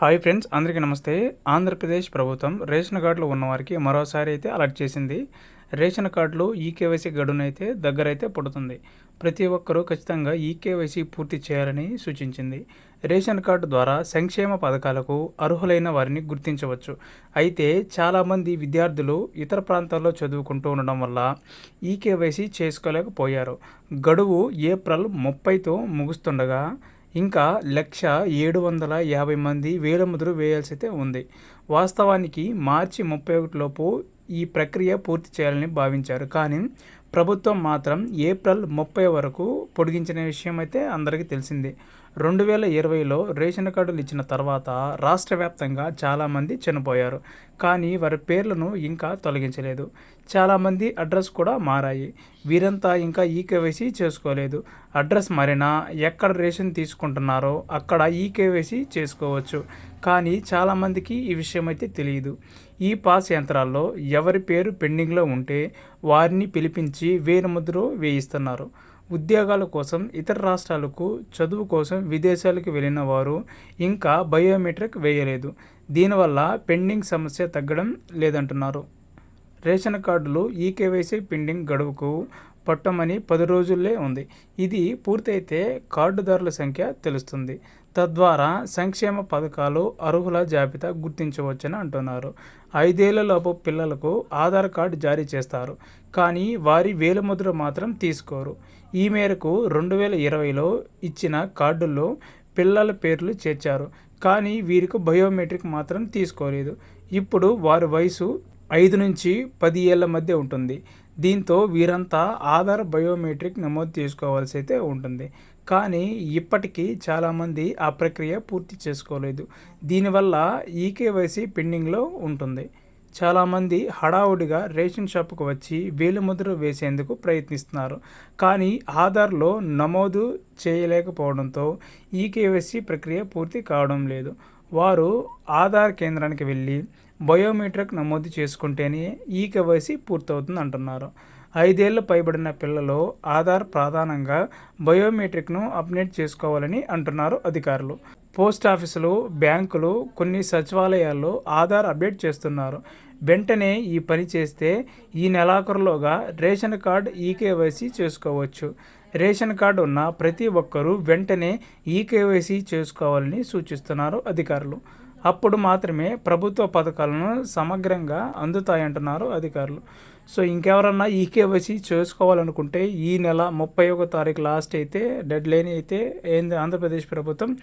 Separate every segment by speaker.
Speaker 1: Hi friends అందరికీ నమస్తే. ఆంధ్రప్రదేశ్ ప్రభుత్వం రేషన్ కార్డులు ఉన్నవారికి మరోసారి అయితే అలర్ట్ చేసింది. రేషన్ కార్డులో ఈకేవైసీ గడువునైతే దగ్గరైతే పుడుతుంది. ప్రతి ఒక్కరూ ఖచ్చితంగా ఈకేవైసీ పూర్తి చేయాలని సూచించింది. రేషన్ కార్డు ద్వారా సంక్షేమ పథకాలకు అర్హులైన వారిని గుర్తించవచ్చు. అయితే చాలామంది విద్యార్థులు ఇతర ప్రాంతాల్లో చదువుకుంటూ ఉండడం వల్ల ఈకేవైసీ చేసుకోలేకపోయారు. గడువు ఏప్రిల్ ముప్పైతో ముగుస్తుండగా ఇంకా లక్ష ఏడు వందల యాభై మంది వేలముద్రు వేయాల్సి అయితే ఉంది. వాస్తవానికి మార్చి ముప్పై ఒకటిలోపు ఈ ప్రక్రియ పూర్తి చేయాలని భావించారు. కానీ ప్రభుత్వం మాత్రం ఏప్రిల్ ముప్పై వరకు పొడిగించిన విషయం అయితే అందరికీ తెలిసిందే. రెండు వేల ఇరవైలో రేషన్ కార్డులు ఇచ్చిన తర్వాత రాష్ట్ర వ్యాప్తంగా చాలామంది చనిపోయారు. కానీ వారి పేర్లను ఇంకా తొలగించలేదు. చాలామంది అడ్రస్ కూడా మారాయి. వీరంతా ఇంకా ఈకేవైసీ చేసుకోలేదు. అడ్రస్ మారినా ఎక్కడ రేషన్ తీసుకుంటున్నారో అక్కడ ఈకేవైసీ చేసుకోవచ్చు. కానీ చాలామందికి ఈ విషయం అయితే తెలియదు. ఈ పాస్ యంత్రాల్లో ఎవరి పేరు పెండింగ్లో ఉంటే వారిని పిలిపించి వేరుముద్ర వేయిస్తున్నారు. ఉద్యోగాల కోసం ఇతర రాష్ట్రాలకు చదువు కోసం విదేశాలకు వెళ్ళిన వారు ఇంకా బయోమెట్రిక్ వేయలేదు. దీనివల్ల పెండింగ్ సమస్య తగ్గడం లేదంటున్నారు. రేషన్ కార్డులు ఈకేవైసీ పెండింగ్ గడువుకు పట్టమని పది రోజుల్లే ఉంది. ఇది పూర్తయితే కార్డుదారుల సంఖ్య తెలుస్తుంది. తద్వారా సంక్షేమ పథకాలు అర్హుల జాబితా గుర్తించవచ్చని అంటున్నారు. ఐదేళ్ళలోపు పిల్లలకు ఆధార్ కార్డు జారీ చేస్తారు కానీ వారి వేలిముద్ర మాత్రం తీసుకోరు. ఈ మేరకు రెండు వేల ఇరవైలో ఇచ్చిన కార్డుల్లో పిల్లల పేర్లు చేర్చారు కానీ వీరికి బయోమెట్రిక్ మాత్రం తీసుకోలేదు. ఇప్పుడు వారి వయసు ఐదు నుంచి పది ఏళ్ళ మధ్య ఉంటుంది. దీంతో వీరంతా ఆధార్ బయోమెట్రిక్ నమోదు చేసుకోవాల్సి అయితే ఉంటుంది. కానీ ఇప్పటికీ చాలామంది ఆ ప్రక్రియ పూర్తి చేసుకోలేదు. దీనివల్ల ఈకేవైసీ పెండింగ్లో ఉంటుంది. చాలామంది హడావుడిగా రేషన్ షాప్కు వచ్చి వేలుముద్ర వేసేందుకు ప్రయత్నిస్తున్నారు. కానీ ఆధార్లో నమోదు చేయలేకపోవడంతో ఈకేవైసీ ప్రక్రియ పూర్తి కావడం లేదు. వారు ఆధార్ కేంద్రానికి వెళ్ళి బయోమెట్రిక్ నమోదు చేసుకుంటేనే ఈ కేవైసీ పూర్తవుతుంది అంటున్నారు ఐదేళ్ళు పైబడిన పిల్లలు ఆధార్ ప్రధానంగా బయోమెట్రిక్ను అప్డేట్ చేసుకోవాలని అంటున్నారు అధికారులు. పోస్ట్ ఆఫీసులు బ్యాంకులు కొన్ని సచివాలయాల్లో ఆధార్ అప్డేట్ చేస్తున్నారు. వెంటనే ఈ పని చేస్తే ఈ నెలాఖరులోగా రేషన్ కార్డ్ ఈకేవైసీ చేసుకోవచ్చు. రేషన్ కార్డు ఉన్న ప్రతి ఒక్కరూ వెంటనే ఈకేవైసీ చేసుకోవాలని సూచిస్తున్నారు అధికారులు. అప్పుడు మాత్రమే ప్రభుత్వ పథకాలను సమగ్రంగా అందుతాయంటున్నారు అధికారులు. సో ఇంకెవరన్నా ఈ కేవైసీ చేసుకోవాలనుకుంటే ఈ నెల ముప్పై ఒక తారీఖు లాస్ట్ అయితే డెడ్ లైన్ అయితే ఏంది ఆంధ్రప్రదేశ్ ప్రభుత్వం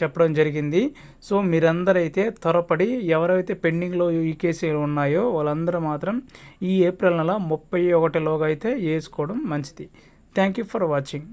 Speaker 1: చెప్పడం జరిగింది. సో మీరందరైతే త్వరపడి ఎవరైతే పెండింగ్లో ఈ కేసీలు ఉన్నాయో వాళ్ళందరూ మాత్రం ఈ ఏప్రిల్ నెల ముప్పై ఒకటిలోగా అయితే వేసుకోవడం మంచిది. Thank you for watching.